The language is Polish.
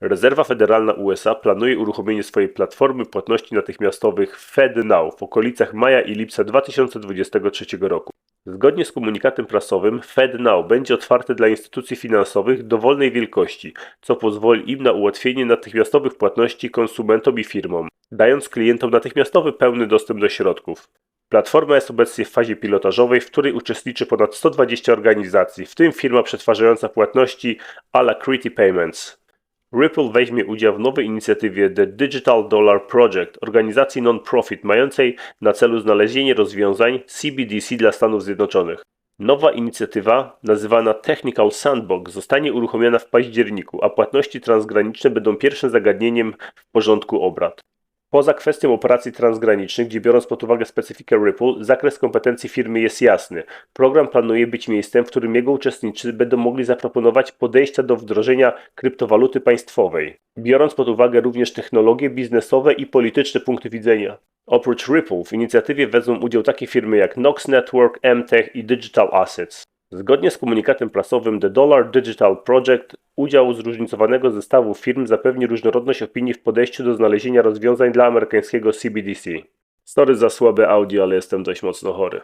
Rezerwa Federalna USA planuje uruchomienie swojej platformy płatności natychmiastowych FedNow w okolicach maja i lipca 2023 roku. Zgodnie z komunikatem prasowym, FedNow będzie otwarte dla instytucji finansowych dowolnej wielkości, co pozwoli im na ułatwienie natychmiastowych płatności konsumentom i firmom, dając klientom natychmiastowy pełny dostęp do środków. Platforma jest obecnie w fazie pilotażowej, w której uczestniczy ponad 120 organizacji, w tym firma przetwarzająca płatności Alacrity Payments. Ripple weźmie udział w nowej inicjatywie The Digital Dollar Project, organizacji non-profit mającej na celu znalezienie rozwiązań CBDC dla Stanów Zjednoczonych. Nowa inicjatywa, nazywana Technical Sandbox, zostanie uruchomiona w październiku, a płatności transgraniczne będą pierwszym zagadnieniem w porządku obrad. Poza kwestią operacji transgranicznych, gdzie biorąc pod uwagę specyfikę Ripple, zakres kompetencji firmy jest jasny. Program planuje być miejscem, w którym jego uczestnicy będą mogli zaproponować podejścia do wdrożenia kryptowaluty państwowej, biorąc pod uwagę również technologie biznesowe i polityczne punkty widzenia. Oprócz Ripple w inicjatywie wezmą udział takie firmy jak Nox Network, MTech i Digital Assets. Zgodnie z komunikatem prasowym The Dollar Digital Project, udział zróżnicowanego zestawu firm zapewni różnorodność opinii w podejściu do znalezienia rozwiązań dla amerykańskiego CBDC. Sorry za słabe audio, ale jestem dość mocno chory.